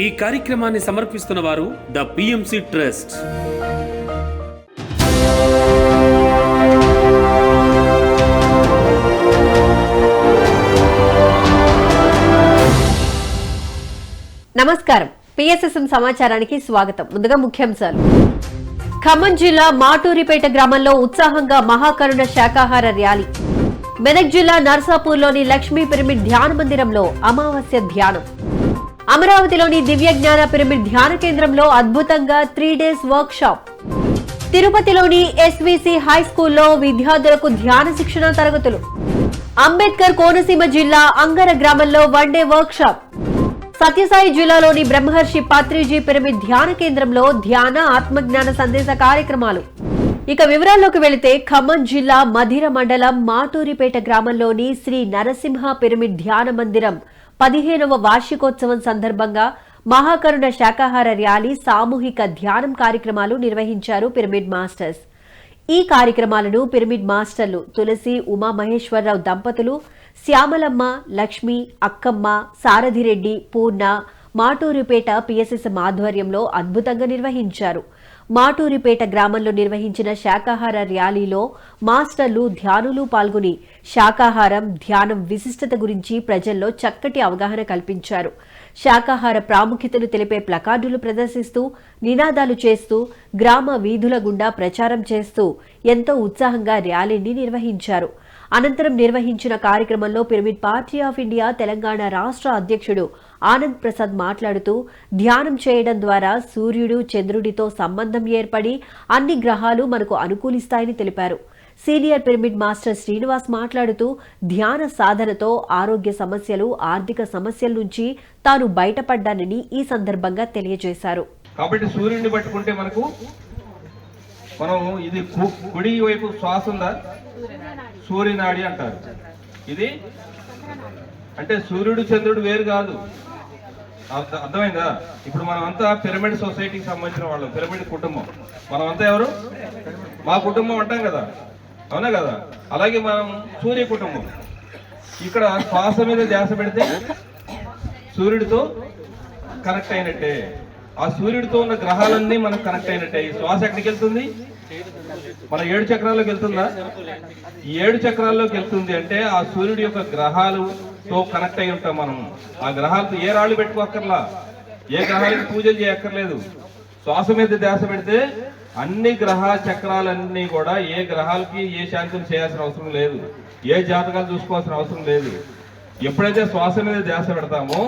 ఈ కార్యక్రమాన్ని సమర్పిస్తున్న వారు ద పిఎంసి ట్రస్ట్. నమస్కారం. పిఎస్ఎస్ఎం సమాచారానికి స్వాగతం. ముందుగా ముఖ్యాంశాలు. ఖమ్మం జిల్లా మాటూరిపేట గ్రామంలో ఉత్సాహంగా మహాకరుణ శాకాహార ర్యాలీ. మెదక్ జిల్లా నర్సాపూర్లోని లక్ష్మీ పిరమిడ్ ధ్యాన మందిరంలో అమావాస్య ధ్యానం. అమరావతిలోని దివ్య జ్ఞాన పిరమిడ్ ధ్యాన కేంద్రంలో అద్భుతంగా త్రీ డేస్ వర్క్ షాప్ తిరుపతిలోని ఎస్విసి హై స్కూల్లో విద్యార్థులకు ధ్యాన శిక్షణ తరగతులు. అంబేద్కర్ కోనసీమ జిల్లా అంగర గ్రామంలో one day workshop Sathya Sai జిల్లాలోని బ్రహ్మహర్షి పాత్రిజీ పిరమిడ్ ధ్యాన కేంద్రంలో ధ్యాన ఆత్మజ్ఞాన సందేశ కార్యక్రమాలు. ఇక వివరాల్లోకి వెళితే ఖమ్మం జిల్లా మధిర మండలం మాటూరిపేట గ్రామంలోని శ్రీ నరసింహ పిరమిడ్ ధ్యాన మందిరం పదిహేనవ వార్షికోత్సవం సందర్భంగా మహాకరుణ శాకాహార ర్యాలీ సామూహిక ధ్యానం కార్యక్రమాలు నిర్వహించారు పిరమిడ్ మాస్టర్స్. ఈ కార్యక్రమాలను పిరమిడ్ మాస్టర్లు తులసి ఉమా మహేశ్వరరావు దంపతులు శ్యామలమ్మ లక్ష్మి అక్కమ్మ సారథిరెడ్డి పూర్ణ మాటూరుపేట పిఎస్ఎస్ ఆధ్వర్యంలో అద్భుతంగా నిర్వహించారు. మాటూరిపేట గ్రామంలో నిర్వహించిన శాకాహార ర్యాలీలో మాస్టర్లు ధ్యానులు పాల్గొని శాకాహారం ధ్యానం విశిష్టత గురించి ప్రజల్లో చక్కటి అవగాహన కల్పించారు. శాకాహార ప్రాముఖ్యతను తెలిపే ప్లకార్డులు ప్రదర్శిస్తూ నినాదాలు చేస్తూ గ్రామ వీధుల గుండా ప్రచారం చేస్తూ ఎంతో ఉత్సాహంగా ర్యాలీని నిర్వహించారు. అనంతరం నిర్వహించిన కార్యక్రమంలో pyramid party of India Telangana రాష్ట్ర అధ్యక్షుడు ఆనంద్ ప్రసాద్ మాట్లాడుతూ ధ్యానం చేయడం ద్వారా సూర్యుడు చంద్రుడితో సంబంధం ఏర్పడి అన్ని గ్రహాలు మనకు అనుకూలిస్తాయని తెలిపారు. సీనియర్ పిరమిడ్ మాస్టర్ శ్రీనివాస్ మాట్లాడుతూ ధ్యాన సాధనతో ఆరోగ్య సమస్యలు ఆర్థిక సమస్యల నుంచి తాను బయటపడ్డానని ఈ సందర్భంగా తెలియజేశారు. కాబట్టి సూర్యుడిని పట్టుకుంటే మనకు మనం ఇది కుడి వైపు శ్వాస ఉందా? సూర్యనాడి అంటారు. ఇది అంటే సూర్యుడు చంద్రుడు వేరు కాదు. అర్థమైందా? ఇప్పుడు మనం అంతా పిరమిడ్ సొసైటీకి సంబంధించిన వాళ్ళం పిరమిడ్ కుటుంబం. మనం అంతా ఎవరు? మా కుటుంబం అంటాం కదా. అవునా కదా? అలాగే మనం సూర్య కుటుంబం. ఇక్కడ శ్వాస మీద ధ్యాస పెడితే సూర్యుడితో కనెక్ట్ అయినట్టే. ఆ సూర్యుడితో ఉన్న గ్రహాలన్నీ మనకు కనెక్ట్ అయినట్టే. ఈ శ్వాస ఎక్కడికి వెళ్తుంది? మన ఏడు చక్రాల్లోకి వెళ్తుందా ఈ ఏడు చక్రాల్లోకి వెళ్తుంది అంటే ఆ సూర్యుడి యొక్క గ్రహాలతో కనెక్ట్ అయి ఉంటాం మనం. ఆ గ్రహాలతో ఏ రాళ్ళు పెట్టుకోక్కర్లా? ఏ గ్రహాలకి పూజలు చేయక్కర్లేదు. శ్వాస మీద ధ్యాస పెడితే అన్ని గ్రహ చక్రాలన్నీ కూడా ఏ గ్రహాలకి ఏ శాంతులు చేయాల్సిన అవసరం లేదు. ఏ జాతకాలు చూసుకోవాల్సిన అవసరం లేదు. ఎప్పుడైతే శ్వాస మీద ధ్యాస పెడతామో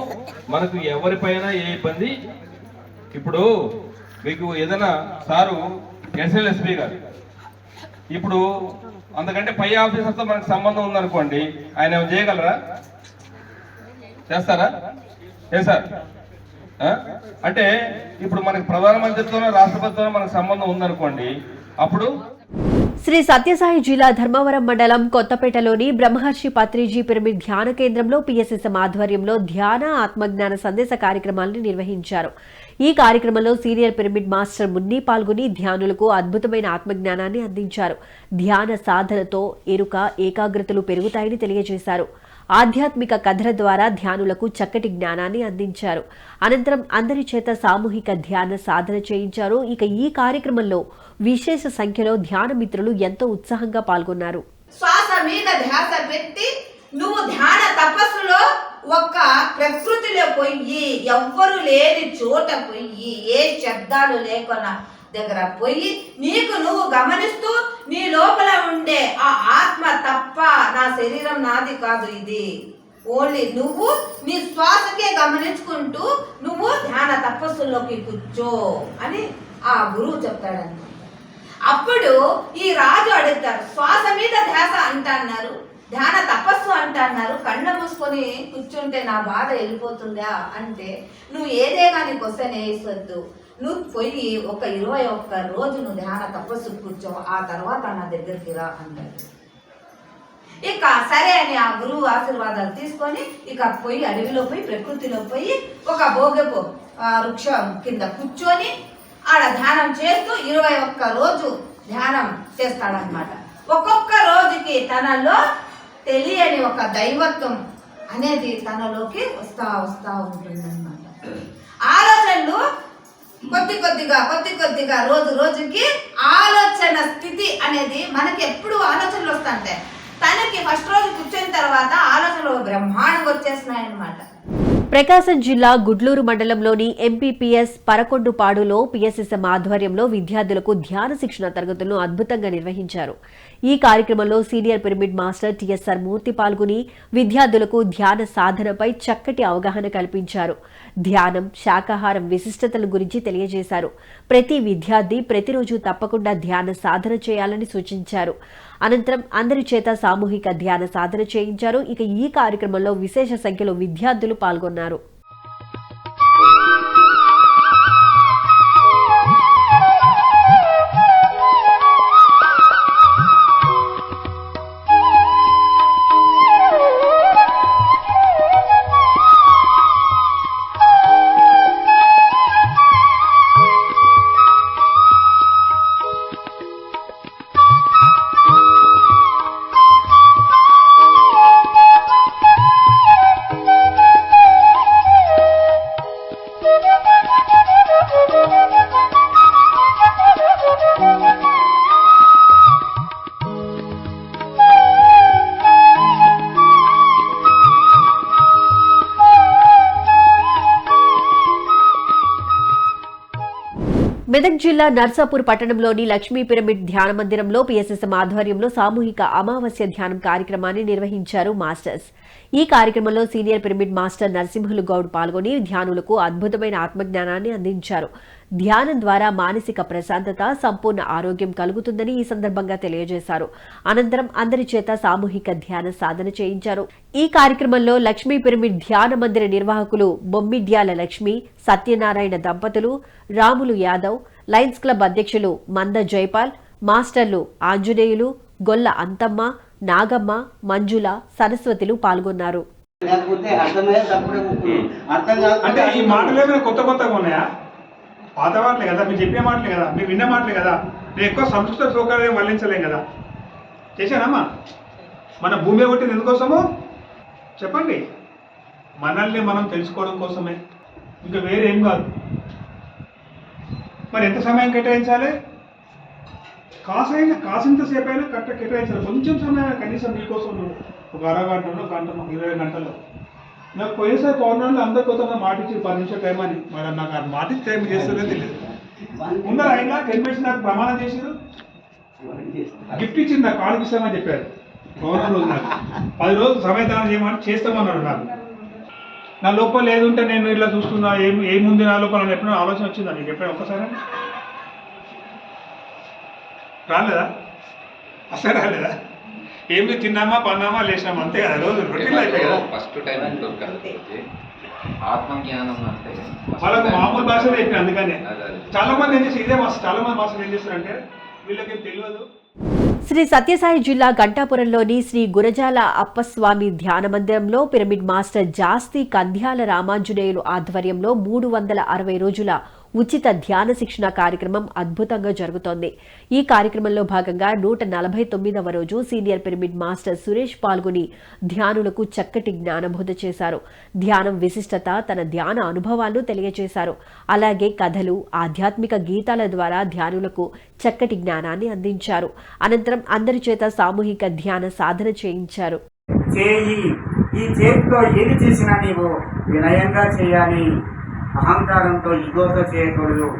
మనకు ఎవరిపైన ఏ ఇబ్బంది? ఇప్పుడు మీకు ఏదైనా సారు ఎస్ఎల్ఎస్పి గారు. ఇప్పుడు అందుకంటే పై ఆఫీసర్తో మనకు సంబంధం ఉందనుకోండి ఆయన ఏమైనా చేయగలరా? చేస్తారా? ఏ సార్? అంటే ఇప్పుడు మనకి ప్రధానమంత్రితోనో రాష్ట్రపతితోనో మనకు సంబంధం ఉందనుకోండి అప్పుడు శ్రీ సత్యసాయి జిల్లా ధర్మవరం మండలం కొత్తపేటలోని బ్రహ్మహర్షి పత్రిజీ పిరమిడ్ ధ్యాన కేంద్రంలో పిఎస్ఎస్ఎం ఆధ్వర్యంలో ధ్యాన ఆత్మజ్ఞాన సందేశ కార్యక్రమాలను నిర్వహించారు. ఈ కార్యక్రమంలో సీనియర్ పిరమిడ్ మాస్టర్ మున్ని పాల్గొని ధ్యానులకు అద్భుతమైన ఆత్మజ్ఞానాన్ని అందించారు. ధ్యాన సాధనతో ఎరుక ఏకాగ్రతలు పెరుగుతాయని తెలియజేశారు. ఆధ్యాత్మిక కథల ద్వారా ధ్యానులకు చక్కటి జ్ఞానాన్ని అందించారు. అనంతరం అందరి చేత సామూహిక ధ్యాన సాధన చేయించారు. ఇక ఈ కార్యక్రమంలో విశేష సంఖ్యలో ధ్యాన మిత్రులు ఎంతో ఉత్సాహంగా పాల్గొన్నారు. శ్వాస మీద ధ్యాస పెట్టి నువ్వు ధ్యాన తపస్సులో ఒక్క ప్రకృతిలో పోయి ఎవ్వరు లేని చోట పోయి ఏ శబ్దాలు లేకున్నా దగ్గర పోయి నీకు నువ్వు గమనిస్తూ నీ లోపల ఉండే ఆ ఆత్మ తప్ప నా శరీరం నాది కాదు ఇది. ఓన్లీ నువ్వు నీ శ్వాసకే గమనించుకుంటూ నువ్వు ధ్యాన తపస్సులోకి కూర్చో అని ఆ గురువు చెప్తాడన్నమాట అప్పుడు ఈ రాజు అడుగుతారు శ్వాస మీద ధ్యాస అంటన్నారు. ధ్యాన తపస్సు అంటన్నారు కళ్ళ మూసుకొని కూర్చుంటే నా బాధ వెళ్ళిపోతుందా? అంటే నువ్వు ఏదే కానీ క్వశ్చన్ వేసొద్దు నువ్వు పోయి ఒక ఇరవై ఒక్క రోజు నువ్వు ధ్యాన తపస్సు కూర్చో. ఆ తర్వాత నా దగ్గరికి రా అంటాడు ఇక సరే అని ఆ గురువు ఆశీర్వాదాలు తీసుకొని ఇక పోయి అడవిలో పోయి ప్రకృతిలో పోయి ఒక భోగపు వృక్షం కింద కూర్చొని ఆడ ధ్యానం చేస్తూ ఇరవై ఒక్క రోజు ధ్యానం చేస్తాడనమాట ఒక్కొక్క రోజుకి తనలో తెలియని ఒక దైవత్వం అనేది తనలోకి వస్తా వస్తా ఉంటుందన్నమాట. ఆలోచనలు కొద్ది కొద్దిగా కొద్ది కొద్దిగా రోజు రోజుకి ఆలోచన స్థితి అనేది మనకి ఎప్పుడు ఆలోచనలు వస్తుంటాయి. తనకి ఫస్ట్ రోజు కూర్చొని తర్వాత ఆలోచనలు బ్రహ్మాండంగా వచ్చేస్తున్నాయి అనమాట ప్రకాశం జిల్లా గుడ్లూరు మండలంలోని ఎంపీపీఎస్ పరకొండుపాడులో పిఎస్ఎస్ఎం ఆధ్వర్యంలో విద్యార్థులకు ధ్యాన శిక్షణ తరగతులను అద్భుతంగా నిర్వహించారు. ఈ కార్యక్రమంలో senior pyramid master TSR Murthy పాల్గొని విద్యార్థులకు ధ్యాన సాధనపై చక్కటి అవగాహన కల్పించారు. ధ్యానం శాకాహారం విశిష్టతల గురించి తెలియజేశారు. ప్రతి విద్యార్థి ప్రతిరోజు తప్పకుండా ధ్యాన సాధన చేయాలని సూచించారు. అనంతరం అందరి చేత సామూహిక ధ్యాన సాధన చేయించారు. ఇక ఈ కార్యక్రమంలో విశేష సంఖ్యలో విద్యార్థులు పాల్గొన్నారు. మెదక్ జిల్లా నర్సాపూర్ పట్టణంలోని లక్ష్మీ పిరమిడ్ ధ్యాన మందిరంలో పిఎస్ఎస్ఎం ఆధ్వర్యంలో సామూహిక అమావాస్య ధ్యానం కార్యక్రమాన్ని నిర్వహించారు మాస్టర్స్. ఈ కార్యక్రమంలో senior pyramid master Narasimhulu Goud పాల్గొని ధ్యానులకు అద్భుతమైన ఆత్మజ్ఞానాన్ని అందించారు. ధ్యానం ద్వారా మానసిక ప్రశాంతత సంపూర్ణ ఆరోగ్యం కలుగుతుందని ఈ సందర్భంగా తెలియజేశారు. అనంతరం అందరి చేత సామూహిక ధ్యాన సాధన చేయించారు. ఈ కార్యక్రమంలో లక్ష్మీ పిరమిడ్ ధ్యాన మందిర నిర్వాహకులు బొమ్మిడ్యాల లక్ష్మి సత్యనారాయణ దంపతులు రాములు యాదవ్ లయన్స్ క్లబ్ అధ్యక్షులు మంద జైపాల్ మాస్టర్లు ఆంజనేయులు గొల్ల అంతమ్మ నాగమ్మ మంజుల సరస్వతులు పాల్గొన్నారు. లేకపోతే అర్థమయ్యేటప్పుడు అర్థం అంటే ఈ మాటలు ఏమైనా కొత్త కొత్తగా ఉన్నాయా? పాత మాటలే కదా మీరు చెప్పే మాటలే కదా మీరు విన్న మాటలే కదా నేను ఎక్కువ సంస్కృత శ్లోకాలు మళ్ళించలేం కదా. చేశానమ్మా? మన భూమి కొట్టింది ఎందుకోసము? చెప్పండి. మనల్ని మనం తెలుసుకోవడం కోసమే. ఇంకా వేరే ఏం కాదు. మరి ఎంత సమయం కేటాయించాలి? కాసైనా కాసింతసేపు అయినా కట్ట కేటాయించాలి. కొంచెం సమయం కనీసం మీకోసం. ఒక అరగంటలో గంట ఇరవై గంటలో. నాకు పోయేసారి పౌర్ణాలు అందరు కొంత మాట ఇచ్చి పది నిమిషాలు టైం అని. మరి నాకు ఆ మాట ఇచ్చి టైం చేస్తుందో తెలియదు. ఉన్నారు ఆయన టెన్ మినిట్స్ నాకు ప్రమాణం చేసారు గిఫ్ట్ ఇచ్చింది నాకు కాళ్ళకి ఇస్తామని చెప్పారు. పౌర్ణం రోజు నాకు. పది రోజులు సమయదానం చేయమని చేస్తామన్నాడు నాకు నా లోపల ఏదుంటే నేను ఇట్లా చూస్తున్నా ఏం ఏముంది నా లోపల అని ఎప్పుడైనా ఆలోచన వచ్చిందా? నీకు ఎప్పుడైనా ఒక్కసారి. రాలేదా? అసలు రాలేదా? ఏమి తిన్నామా పన్నామా లేచినామా? అంతే కదా రోజు రొటీన్ అయిపోయి కదా. ఫస్ట్ టైం కాకపోతే ఆత్మజ్ఞానం అంటే వాళ్ళకు మామూలు భాషలో చెప్పిన అందుకనే. అదే, అదే. చాలా మంది ఏం చేస్తారు ఇదే భాష చాలా మంది భాషలు ఏం చేస్తారంటే వీళ్ళకి తెలియదు. శ్రీ సత్యసాయి జిల్లా గంటాపురంలోని శ్రీ గురజాల అప్పస్వామి ధ్యాన మందిరంలో పిరమిడ్ మాస్టర్ జాస్తి కంధ్యాల రామాంజనేయులు ఆధ్వర్యంలో మూడు వందల అరవై రోజుల ఉచిత ధ్యాన శిక్షణ కార్యక్రమం అద్భుతంగా జరుగుతోంది. ఈ కార్యక్రమంలో భాగంగా నూట నలభై తొమ్మిదవ రోజు సీనియర్ పిరమిడ్ మాస్టర్ సురేష్ పాల్గొని ధ్యానులకు చక్కటి జ్ఞానబోధ చేశారు. ధ్యానం విశిష్టత తన ధ్యాన అనుభవాలను తెలియజేశారు అలాగే కథలు ఆధ్యాత్మిక గీతాల ద్వారా ధ్యానులకు చక్కటి జ్ఞానాన్ని అందించారు. అనంతరం అందరి చేత సామూహిక ధ్యాన సాధన చేయించారు. చేయి. ఈ చేతితో ఏది చేసినా నీవు వినయంగా చేయాలి. అహంకారంతో ఇగోతో చేయకూడదు.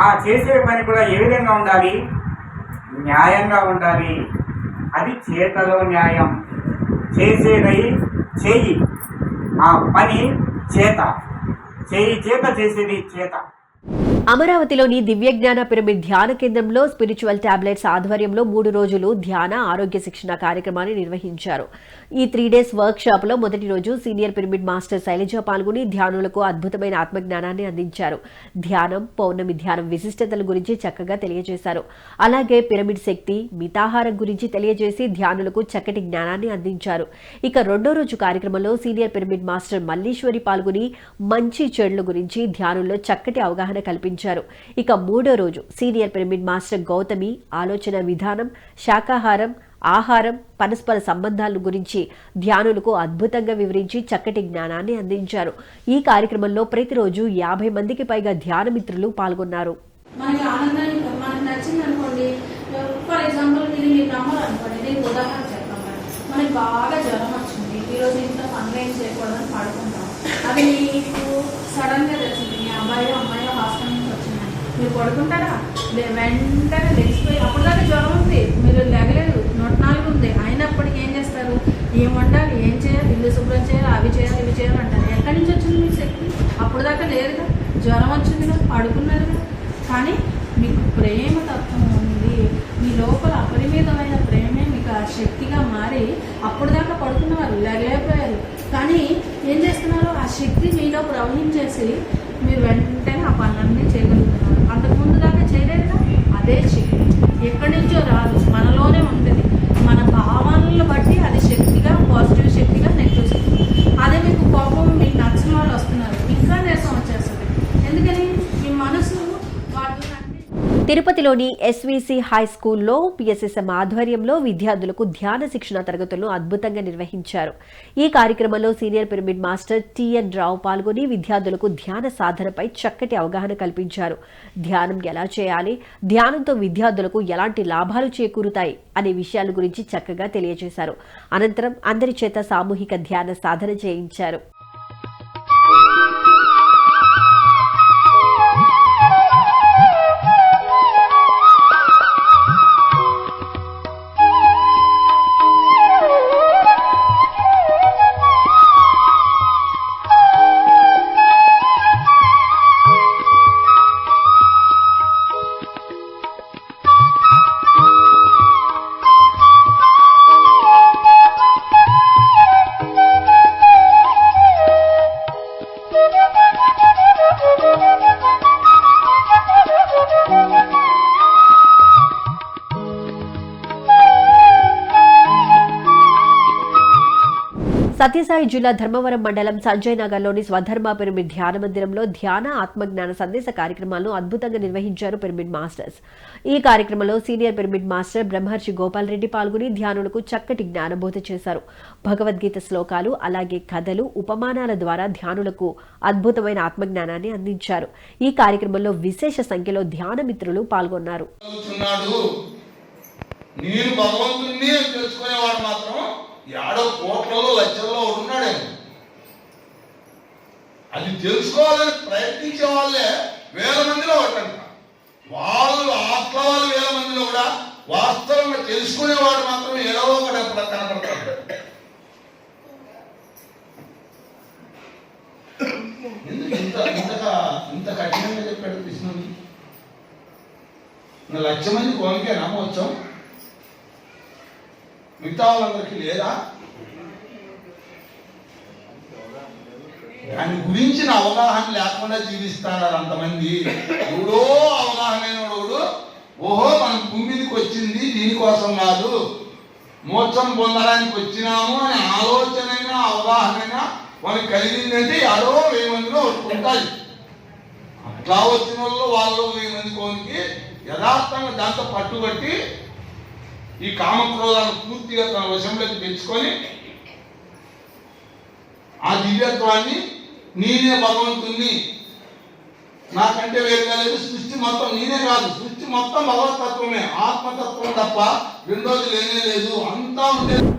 ఆ చేసే పని కూడా ఏ విధంగా ఉండాలి? న్యాయంగా ఉండాలి. అది చేతలో న్యాయం. చేసేదై చేయి. ఆ పని చేత. చేయి చేత చేసేది చేత. అమరావతిలోని దివ్యజ్ఞాన పిరమిడ్ ధ్యాన కేంద్రంలో స్పిరిచువల్ టాబ్లెట్స్ ఆధ్వర్యంలో మూడు రోజులు ధ్యాన ఆరోగ్య శిక్షణ కార్యక్రమాన్ని నిర్వహించారు. ఈ త్రీ డేస్ వర్క్ షాప్లో మొదటి రోజు సీనియర్ పిరమిడ్ మాస్టర్ శైలజ పాల్గొని ధ్యానులకు అద్భుతమైన ఆత్మజ్ఞానాన్ని అందించారు. ధ్యానం పౌర్ణమి ధ్యానం విశిష్టతల గురించి చక్కగా తెలియజేశారు. అలాగే పిరమిడ్ శక్తి మితాహారం గురించి తెలియజేసి ధ్యానులకు చక్కటి జ్ఞానాన్ని అందించారు. ఇక రెండో రోజు కార్యక్రమంలో సీనియర్ పిరమిడ్ మాస్టర్ మల్లీశ్వరి పాల్గొని మంచి చెడుల గురించి ధ్యానుల్లో చక్కటి అవగాహన అవగాహన కల్పించారు. ఇక మూడో రోజు సీనియర్ పిరమిడ్ మాస్టర్ గౌతమి ఆలోచన విధానం శాకాహారం ఆహారం పరస్పర సంబంధాల గురించి ధ్యానులకు అద్భుతంగా వివరించి చక్కటి జ్ఞానాన్ని అందించారు. ఈ కార్యక్రమంలో ప్రతిరోజు యాభై మందికి పైగా ధ్యాన మిత్రులు పాల్గొన్నారు. మనకి ఆనందాన్ని మనకి నచ్చింది అనుకోండి. ఫర్ ఎగ్జాంపుల్ ఇది మీరు నమ్మరు అనుకోండి నేను ఉదాహరణ చెప్తాను మనకి బాగా జ్వరం వచ్చింది. ఈరోజు ఇంత పనులు ఏం చేయకూడదని పడుకుంటాం. అది మీకు సడన్గా తెలిసింది. మీ అబ్బాయి అమ్మాయి మీరు పడుకుంటారా? వెంటనే లేచిపోయి అప్పటిదాకా జ్వరం ఉంది. మీరు లేగలేదు నూట నాలుగు ఉంది. అయినప్పటికీ ఏం చేస్తారు? ఏం వండాలి? ఏం చేయాలి? ఇల్లు శుభ్రం చేయాలి? అవి చేయాలి ఇవి చేయాలి అంటారు. ఎక్కడి నుంచి వచ్చింది మీ శక్తి? అప్పుడు దాకా లేదుగా జ్వరం వచ్చింది కదా పడుకున్నారు కదా. కానీ మీకు ప్రేమ తత్వం ఉంది. మీ లోపల అపరిమితమైన ప్రేమే మీకు ఆ శక్తిగా మారి అప్పటిదాకా పడుకున్నవారు లేగలేకపోయారు కానీ ఏం చేస్తున్నారు? ఆ శక్తి మీలో ప్రవహించేసి మీరు వెంటనే ఆ పనులన్నీ చేయగలుగుతున్నారు అంతకుముందు దాకా చేయలేదు? అదే శక్తి ఎక్కడి నుంచో రాదు. మనలోనే ఉంటుంది. మన భావనలు బట్టి అది శక్తి పాజిటివ్ శక్తిగా నెగిటివ్ శక్తి అదే మీకు కోపం మీకు నచ్చిన వాళ్ళు వస్తున్నారు ఇంకా నీరసం వచ్చేస్తుంది ఎందుకని మీ మనసు వాటిని అన్ని తిరుపతిలోని ఎస్వీసీ హై స్కూల్లో పిఎస్ఎస్ఎం ఆధ్వర్యంలో విద్యార్థులకు ధ్యాన శిక్షణ తరగతులను అద్భుతంగా నిర్వహించారు. ఈ కార్యక్రమంలో senior pyramid master TN Rao పాల్గొని విద్యార్థులకు ధ్యాన సాధనపై చక్కటి అవగాహన కల్పించారు. ధ్యానం ఎలా చేయాలి? ధ్యానంతో విద్యార్థులకు ఎలాంటి లాభాలు చేకూరుతాయి? అనే విషయాల గురించి చక్కగా తెలియజేశారు. అనంతరం అందరి చేత సామూహిక ధ్యాన సాధన చేయించారు. సత్యసాయి జిల్లా ధర్మవరం మండలం సంజయ్ నగర్లోని స్వధర్మ పిరమిడ్ ధ్యాన మందిరంలో ధ్యాన ఆత్మజ్ఞాన సందేశ కార్యక్రమాలను అద్భుతంగా నిర్వహించారు పిరమిడ్ మాస్టర్స్. ఈ కార్యక్రమంలో సీనియర్ పిరమిడ్ మాస్టర్ బ్రహ్మర్షి గోపాల్ రెడ్డి పాల్గొని ధ్యానులకు చక్కటి జ్ఞానబోధ చేశారు. భగవద్గీత శ్లోకాలు అలాగే కథలు ఉపమానాల ద్వారా ధ్యానులకు అద్భుతమైన ఆత్మజ్ఞానాన్ని అందించారు. ఈ కార్యక్రమంలో విశేష సంఖ్యలో ధ్యాన మిత్రులు పాల్గొన్నారు. నేను భగవంతుణ్ణి అని తెలుసుకునేవాడు మాత్రం ఏడో కోట్లలో లక్షల్లో ఉన్నాడే అది తెలుసుకోవాలని ప్రయత్నించే వాళ్ళే వేల మందిలో ఒకటంట. వాళ్ళు ఆత్మ వాళ్ళు వేల మందిలో కూడా వాస్తవంగా తెలుసుకునేవాడు మాత్రం ఏదో ఒకటి అప్పుడు కనపడతాడు. ఇంత ఇంతగా ఇంత కఠినంగా చెప్పాడు కృష్ణుని లక్ష మంది కోరికే నమ్మవచ్చాం మిగతా వాళ్ళందరికీ లేదా? దాని గురించిన అవగాహన లేకుండా జీవిస్తారు అంతమంది? ఎవడో అవగాహన అయినోడు ఓహో మన భూమి మీదకి వచ్చింది దీనికోసం కాదు. మోక్షం పొందడానికి వచ్చినాము అనే ఆలోచనైనా అవగాహన వాళ్ళకి కలిగిందంటే ఎవరో వెయ్యి మందిలో ఉంటుంది అట్లా వచ్చిన వాళ్ళు వాళ్ళు వెయ్యి మంది కోనికి యథార్థంగా దాంతో పట్టుబట్టి ఈ కామక్రోధాన్ని పూర్తిగా తన వశంలోకి తెచ్చుకొని ఆ దివ్యత్వాన్ని నేనే భగవంతుణ్ణి. నాకంటే వేరుగా లేదు సృష్టి మొత్తం నేనే కాదు. సృష్టి మొత్తం భగవతత్వమే ఆత్మతత్వం తప్ప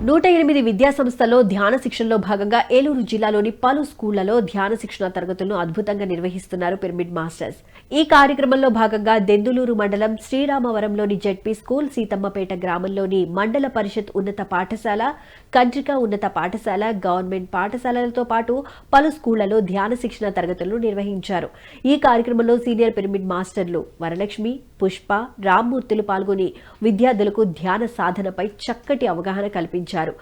నూట ఎనిమిది విద్యా సంస్థల్లో ధ్యాన శిక్షణలో భాగంగా ఏలూరు జిల్లాలోని పలు స్కూళ్ళలో ధ్యాన శిక్షణ తరగతులను అద్భుతంగా నిర్వహిస్తున్నారు పిరమిడ్ మాస్టర్స్. ఈ కార్యక్రమంలో భాగంగా దెందులూరు మండలం శ్రీరామవరంలోని జడ్పీ స్కూల్ సీతమ్మపేట గ్రామంలోని మండల పరిషత్ ఉన్నత పాఠశాల కంట్రిక ఉన్నత పాఠశాల గవర్నమెంట్ పాఠశాలలతో పాటు పలు స్కూళ్ళలో ధ్యాన శిక్షణ తరగతులను నిర్వహించారు. ఈ కార్యక్రమంలో సీనియర్ పిరమిడ్ మాస్టర్లు వరలక్ష్మి పుష్ప రామ్మూర్తులు పాల్గొని విద్యార్థులకు ధ్యాన సాధనపై చక్కటి అవగాహన కల్పించారు.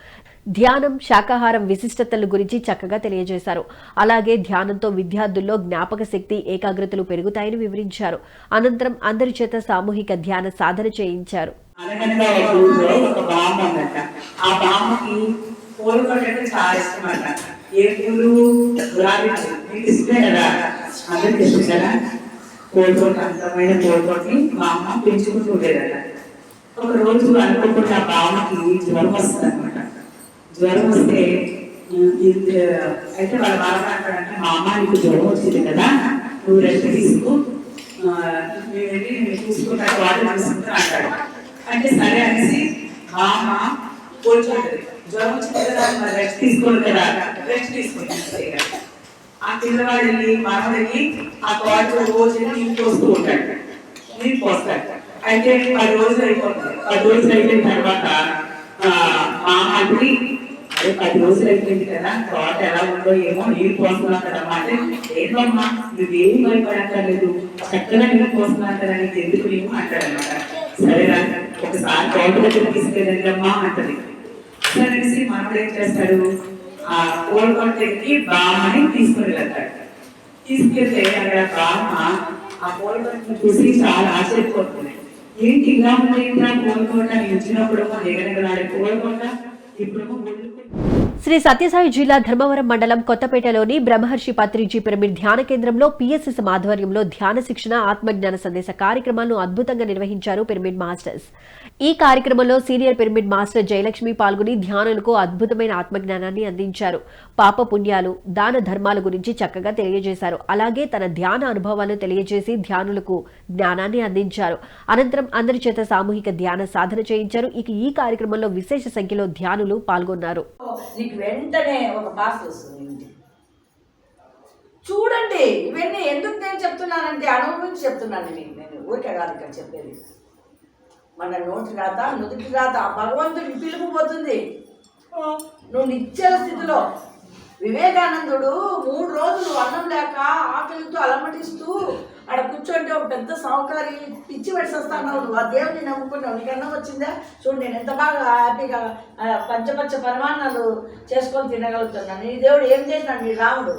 ధ్యానం శాకాహారం విశిష్టతల గురించి చక్కగా తెలియజేశారు. అలాగే ధ్యానంతో విద్యార్థుల్లో జ్ఞాపక శక్తి ఏకాగ్రతలు పెరుగుతాయని వివరించారు. అనంతరం అందరి చేత సామూహిక ధ్యాన సాధన చేయించారు. అనగనగా అందమైన పూలతోటి మా అమ్మ పెంచుకుంటూ ఉండేదట. ఒక రోజు అనుకోకుండా ఆ జ్వరం వస్తుంది అనమాట జ్వరం వస్తే అయితే వాళ్ళ బాగా అంటాడంటే మా అమ్మ నీకు జ్వరం వచ్చింది కదా నువ్వు రెస్ట్ తీసుకో. ఆ, నేను వెళ్ళి చూసుకుంటాను వాటర్ తీసుకుంటా అంటాడు. అంటే సరే అనేసి మా అమ్మ కోల్చుంటది జ్వరం వచ్చింది కదా మరి రెస్ట్ తీసుకోవాలి కదా రెస్ట్ తీసుకుంటాను ఆ పిల్లవాడిని మనవడిని ఆ తోటలో రోజు నీళ్ళు పోస్తూ ఉంటాడు. నీళ్ళు పోస్తాడు. అయితే పది రోజులు అయిపోతుంది పది రోజులు అయిపోయిన తర్వాత ఆ, మా అమ్మకి అదే పది రోజులు అయిపోయింది కదా తోట ఎలా ఉందో ఏమో నీరు పోస్తున్నావు కదమ్మా అంటే ఏంటమ్మా నువ్వేం భయపడక్కర్లేదు చక్కగా నీరు పోస్తున్నావు కదా నీకు ఎందుకు నేను అంటాడనమాట సరేరా ఒకసారి తోట దగ్గర తీసుకెళ్ళండమ్మా అంటది. సరేసి మనవడు ఏం చేస్తాడు? ఆ కోల్కొండ దగ్గరికి బామ్మని తీసుకుని వెళ్తాడు. తీసుకెళ్తే అక్కడ బామ్మ ఆ కోల్కొండను చూసి చాలా ఆశ్చర్యపోతుంది. ఏంటి ఇలా ఉంది ఇలా కోల్కొండ నేను వచ్చినప్పుడు దిగనగలాడే కోల్కొండ ఇప్పుడు శ్రీ సత్యసాయి జిల్లా ధర్మవరం మండలం కొత్తపేటలోని బ్రహ్మర్షి పత్రిజీ పిరమిడ్ ధ్యాన కేంద్రంలో పిఎస్ఎస్ ఆధ్వర్యంలో ధ్యాన శిక్షణ ఆత్మజ్ఞాన సందేశ కార్యక్రమాలను అద్భుతంగా నిర్వహించారు పిరమిడ్ మాస్టర్స్. ఈ కార్యక్రమంలో సీనియర్ పిరమిడ్ మాస్టర్ జయలక్ష్మి పాల్గొని ధ్యానులకు అద్భుతమైన ఆత్మజ్ఞానాన్ని అందించారు. పాప పుణ్యాలు దాన ధర్మాల గురించి చక్కగా తెలియజేశారు. అలాగే తన ధ్యాన అనుభవాలను తెలియజేసి ధ్యానులకు జ్ఞానాన్ని అందించారు. అనంతరం అందరి చేత సామూహిక ధ్యాన సాధన చేయించారు. ఇక ఈ కార్యక్రమంలో విశేష సంఖ్యలో ధ్యానులు పాల్గొన్నారు. మీకు వెంటనే ఒక పార్సల్ వస్తుంది ఇంటికి. చూడండి ఇవన్నీ ఎందుకు నేను చెప్తున్నానంటే అనుభవించి చెప్తున్నాను మీకు నేను ఊరికే కాదు ఇక్కడ చెప్పేది. మన నోటి రాత నుదుటి రాత భగవంతుడి పిలుపుపోతుంది పిలుపు పోతుంది. నువ్వు నిశ్చల స్థితిలో వివేకానందుడు మూడు రోజులు అన్నం లేక ఆకలితో అలమటిస్తూ ఆడ కూర్చోంటే ఒక పెద్ద సౌకర్యం పిచ్చి పెట్టేస్తాను నువ్వు. ఆ దేవుడిని నమ్ముకున్నావు. నీకన్నా వచ్చిందా? చూడు నేను ఎంత బాగా హ్యాపీగా పంచపచ్చ పరమాన్నాలు చేసుకొని తినగలుగుతున్నాను నీ దేవుడు ఏం చేసినాడు? నీ రాముడు.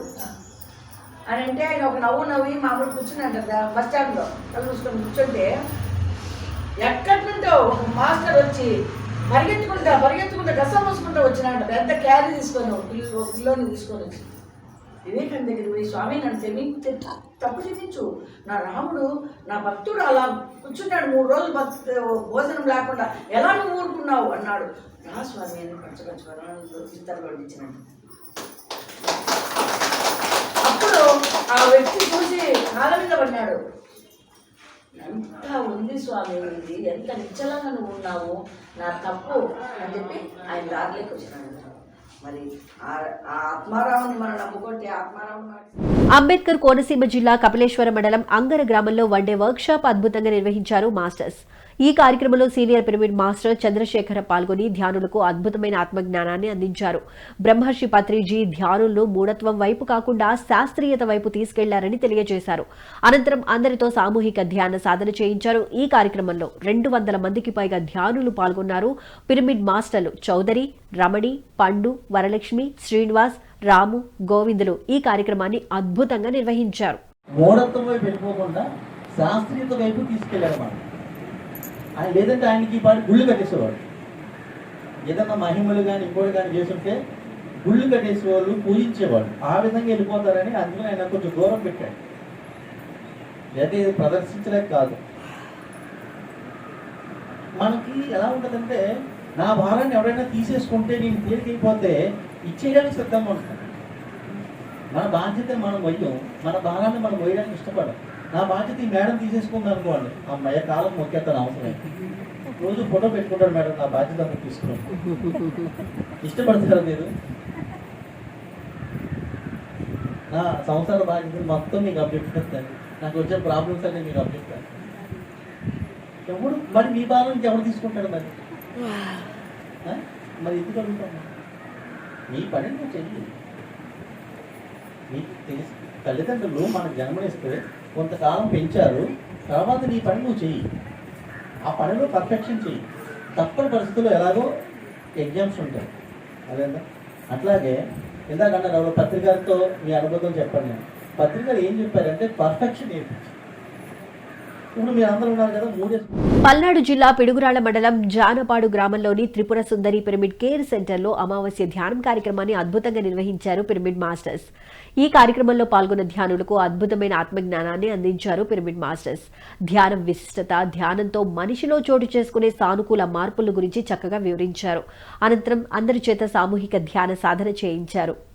అని అంటే ఆయన ఒక నవ్వు నవ్వి మామూలు కూర్చున్నాను కదా బస్ స్టాండ్లో కళ్ళు చూసుకొని కూర్చుంటే ఎక్కడి నుండో ఒక మాస్టర్ వచ్చి పరిగెత్తుకుంటా పరిగెత్తుకుంటా గసం మూసుకుంటా వచ్చినాడు. పెద్ద క్యారీ తీసుకొని ఒక పిల్ల పిల్లోని తీసుకొని వచ్చి. వివేకం దగ్గర పోయి స్వామి నన్ను క్షమించు తప్పు క్షమించు నా రాముడు నా భక్తుడు అలా కూర్చున్నాడు మూడు రోజులు భక్తు భోజనం లేకుండా ఎలా నువ్వు ఊరుకున్నావు? అన్నాడు. రా స్వామి అని పంచపంచ చిత్తాలు వండించినాడు అప్పుడు ఆ వ్యక్తి చూసి కాళ్ళ మీద పడినాడు. ఎంత ఉంది స్వామి ఇది ఎంత నిశ్చలంగా నువ్వు ఉన్నావు. నా తప్పు అని చెప్పి ఆయన దారిలోకి వచ్చినాడు. మరి ఆ మనం నమ్ముకుంటే అంబేద్కర్ కోనసీమ జిల్లా కపిలేశ్వర మండలం అంగర గ్రామంలో వన్డే వర్క్ షాప్ అద్భుతంగా నిర్వహించారు మాస్టర్స్. ఈ కార్యక్రమంలో సీనియర్ పిరమిడ్ మాస్టర్ చంద్రశేఖర పాల్గొని ధ్యానులకు అద్భుతమైన ఆత్మజ్ఞానాన్ని అందించారు. బ్రహ్మర్షి పత్రిజీ ధ్యానులను మూఢత్వం వైపు కాకుండా శాస్త్రీయత వైపు తీసుకెళ్ళారని తెలియజేశారు. అనంతరం అందరితో సామూహిక ధ్యాన సాధన చేయించారు. ఈ కార్యక్రమంలో రెండు వందల మందికి పైగా ధ్యానులు పాల్గొన్నారు. పిరమిడ్ మాస్టర్లు చౌదరి రమణి పండు వరలక్ష్మి శ్రీనివాస్ రాము గోవిందులు ఈ కార్యక్రమాన్ని అద్భుతంగా నిర్వహించారు. మూఢత్వం వైపు వెళ్ళిపోకుండా శాస్త్రీయత వైపు తీసుకెళ్ళారు ఆయన లేదంటే ఆయనకి ఈ గుళ్ళు కట్టేసేవాడు. ఏదన్నా మహిమలు కానీ ఇంకోటి కానీ చేస్తుంటే గుళ్ళు కట్టేసేవాళ్ళు పూజించేవాడు ఆ విధంగా వెళ్ళిపోతారని అందులో ఆయన కొంచెం దూరం పెట్టాడు. లేదా ఇది ప్రదర్శించలేక కాదు. మనకి ఎలా ఉంటుందంటే నా భారాన్ని ఎవరైనా తీసేసుకుంటే నేను తేలికైపోతే ఇచ్చేయడానికి సిద్ధంగా ఉంటాను మన బాధ్యత మనం వయ్యం మన భారాన్ని మనం వేయడానికి ఇష్టపడం నా బాధ్యత ఈ మేడం తీసేసుకుంది అనుకోండి. అమ్మయ్య కాలం మొక్కేస్తాను అవసరం రోజు ఫోటో పెట్టుకుంటాడు మేడం నా బాధ్యత అంతా తీసుకోండి ఇష్టపడతారా మీరు? నా సంసార బాధ్యత మొత్తం మీకు అప్పచెప్తాను నాకు వచ్చే ప్రాబ్లమ్స్ అన్నీ మీకు అప్పచెప్తాను ఎవడు మరి మీ భారం ఎవరు తీసుకుంటాడు మరి? మరి ఎందుకు అడుగుతాను మీ పని నువ్వు చెయ్యి. మీకు తెలిసి తల్లిదండ్రులు మనకు జన్మనిస్తే కొంతకాలం పెంచారు తర్వాత నీ పని నువ్వు చెయ్యి. ఆ పనిలో పర్ఫెక్షన్ చెయ్యి. తప్పని పరిస్థితుల్లో ఎలాగో ఎగ్జామ్స్ ఉంటాయి. అదేందా అట్లాగే ఇందాక అన్నారు పత్రికలతో మీ అనుభవం చెప్పండి నేను. పత్రికలు ఏం చెప్పారంటే పర్ఫెక్షన్ నేర్పించి ఇప్పుడు మీరు అందరూ ఉన్నారు కదా మూడేసి పల్నాడు జిల్లా పిడుగురాళ్ళ మండలం జానపాడు గ్రామంలోని త్రిపుర సుందరి పిరమిడ్ కేర్ సెంటర్లో అమావాస్య ధ్యానం కార్యక్రమాన్ని అద్భుతంగా నిర్వహించారు పిరమిడ్ మాస్టర్స్. ఈ కార్యక్రమంలో పాల్గొన్న ధ్యానులకు అద్భుతమైన ఆత్మజ్ఞానాన్ని అందించారు పిరమిడ్ మాస్టర్స్. ధ్యానం విశిష్టత ధ్యానంతో మనిషిలో చోటు చేసుకునే సానుకూల మార్పుల గురించి చక్కగా వివరించారు. అనంతరం అందరి చేత సామూహిక ధ్యాన సాధన చేయించారు.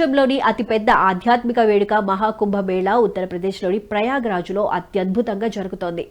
ప్రపంచంలోని అతిపెద్ద ఆధ్యాత్మిక వేడుక మహాకుంభమేళా ఉత్తరప్రదేశ్లోని ప్రయాగ్రాజ్లో అత్యద్భుతంగా జరుగుతోంది.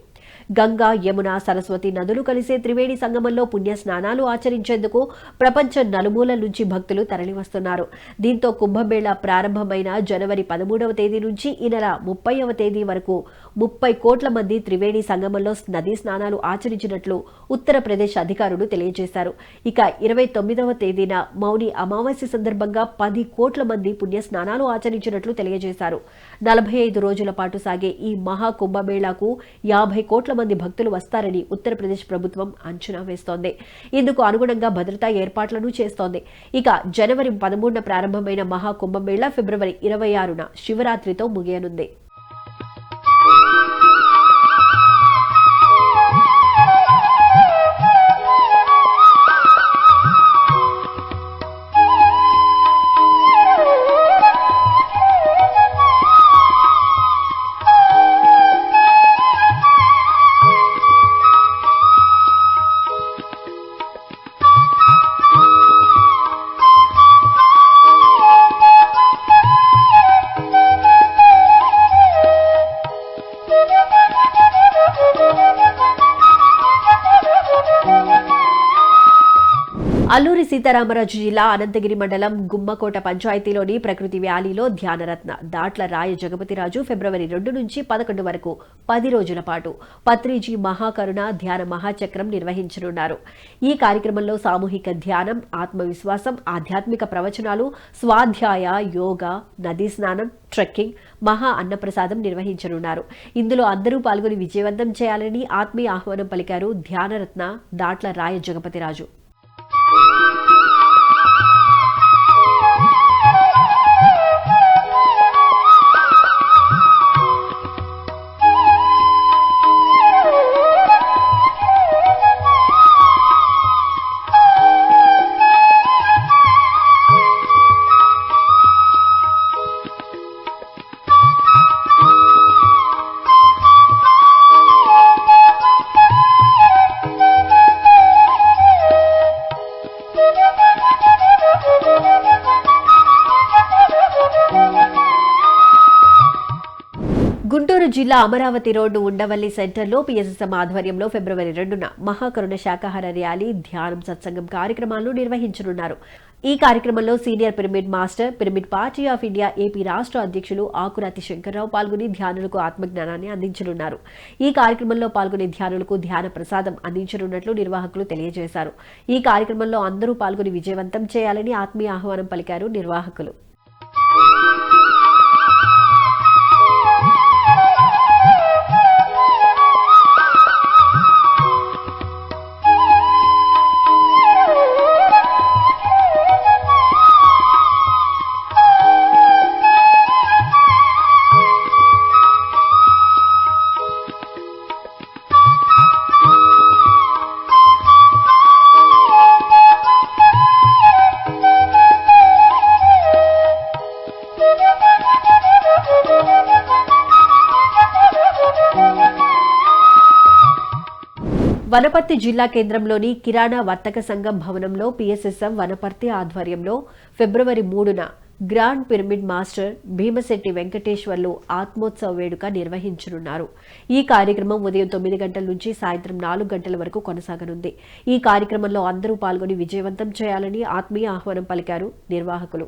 గంగా యమున సరస్వతి నదులు కలిసే త్రివేణి సంగమంలో పుణ్య స్నానాలు ఆచరించేందుకు ప్రపంచ నలుమూలల నుంచి భక్తులు తరలివస్తున్నారు. దీంతో కుంభమేళా ప్రారంభమైన జనవరి పదమూడవ తేదీ నుంచి ఈ నెల ముప్పైవ తేదీ వరకు ముప్పై కోట్ల మంది త్రివేణి సంగమంలో నదీ స్నానాలు ఆచరించినట్లు ఉత్తరప్రదేశ్ అధికారులు తెలియజేశారు. ఇక ఇరవై తొమ్మిదవ తేదీన మౌని అమావాస్య సందర్భంగా పది కోట్ల మంది పుణ్య స్నానాలు ఆచరించినట్లు తెలియజేశారు. నలభై ఐదు రోజుల పాటు సాగే ఈ మహా కుంభమేళాకు యాభై కోట్ల మంది భక్తులు వస్తారని ఉత్తరప్రదేశ్ ప్రభుత్వం అంచనా వేస్తోంది. ఇందుకు అనుగుణంగా భద్రతా ఏర్పాట్లను చేస్తోంది. ఇక జనవరి పదమూడున ప్రారంభమైన మహాకుంభమేళ ఫిబ్రవరి ఇరవై ఆరున శివరాత్రితో ముగియనుంది. సీతారామరాజు జిల్లా అనంతగిరి మండలం గుమ్మకోట పంచాయతీలోని ప్రకృతి వ్యాలీలో ధ్యానరత్న. దాట్ల రాయ జగపతిరాజు ఫిబ్రవరి రెండు నుంచి పదకొండు వరకు పది రోజుల పాటు పత్రిజీ మహాకరుణ ధ్యాన మహాచక్రం నిర్వహించనున్నారు. ఈ కార్యక్రమంలో సామూహిక ధ్యానం ఆత్మవిశ్వాసం ఆధ్యాత్మిక ప్రవచనాలు స్వాధ్యాయ యోగా నదీ స్నానం ట్రెక్కింగ్ మహా అన్నప్రసాదం నిర్వహించనున్నారు. ఇందులో అందరూ పాల్గొని విజయవంతం చేయాలని ఆత్మీయ ఆహ్వానం పలికారు ధ్యానరత్న దాట్ల రాయ జగపతిరాజు. జిల్లా అమరావతి రోడ్డు ఉండవల్లి సెంటర్లో పిఎస్ఎస్ఎం ఆధ్వర్యంలో ఫిబ్రవరి రెండున మహాకరుణ శాకాహార ర్యాలీ ధ్యానం సత్సంగం కార్యక్రమాలను నిర్వహించనున్నారు. ఈ కార్యక్రమంలో senior pyramid master pyramid party of India AP రాష్ట్ర అధ్యక్షులు ఆకురాతి శంకర్రావు పాల్గొని ధ్యానులకు ఆత్మజ్ఞానాన్ని అందించనున్నారు. ఈ కార్యక్రమంలో పాల్గొనే ధ్యానులకు ధ్యాన ప్రసాదం అందించనున్నట్లు నిర్వాహకులు తెలియజేశారు. ఈ కార్యక్రమంలో అందరూ పాల్గొని విజయవంతం చేయాలని ఆత్మీయ ఆహ్వానం పలికారు నిర్వాహకులు. వనపర్తి జిల్లా కేంద్రంలోని కిరాణా వర్తక సంఘం భవనంలో పిఎస్ఎస్ఎం వనపర్తి ఆధ్వర్యంలో ఫిబ్రవరి మూడున grand pyramid master Bheemasetty Venkateswarlu ఆత్మోత్సవ వేడుక నిర్వహించనున్నారు. ఈ కార్యక్రమం ఉదయం తొమ్మిది గంటల నుంచి సాయంత్రం నాలుగు గంటల వరకు కొనసాగనుంది. ఈ కార్యక్రమంలో అందరూ పాల్గొని విజయవంతం చేయాలని ఆత్మీయ ఆహ్వానం పలికారు నిర్వాహకులు.